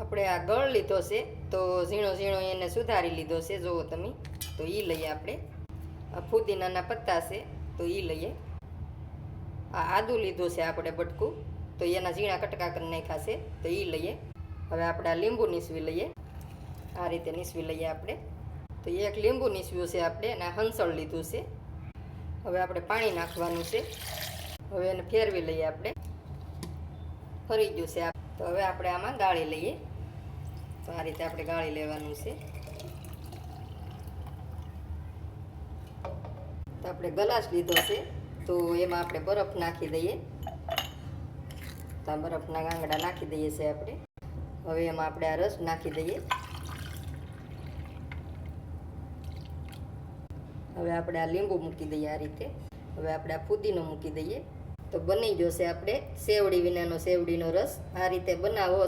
આપણે આ ગળ લીધો છે, તો ઝીણો ઝીણો એને સુધારી લીધો છે, જુઓ તમે. તો એ લઈએ આપણે. આ ફુદીનાના પત્તા છે, તો એ લઈએ. આ આદુ લીધું છે આપણે બટકું. તો એના ઝીણા કટકા કરી નાખ્યા છે, તો એ લઈએ. હવે આપણે આ લીંબુ નીસવી લઈએ. આ રીતે નીસવી લઈએ આપણે. તો એક લીંબુ નીસવ્યું છે આપણે, અને હંસળ લીધું છે. હવે આપણે પાણી નાખવાનું છે. હવે એને ફેરવી લઈએ આપણે. ફરી ગયું છે તો હવે આપણે આમાં ગાળી લઈએ. તો આ રીતે આપણે ગાળી લેવાનું છે. તો આપણે ગલાસ લીધો છે. તો એમાં આપણે બરફ નાખી દઈએ. તો આ બરફના ગાંગડા નાખી દઈએ છે આપણે. હવે એમાં આપણે આ રસ નાખી દઈએ. હવે આપણે આ લીંબુ મૂકી દઈએ આ રીતે. હવે આપણે આ ફુદીનો મૂકી દઈએ. તો બની જશે આપણે સેવડી વિનાનો સેવડીનો રસ. આ રીતે બનાવો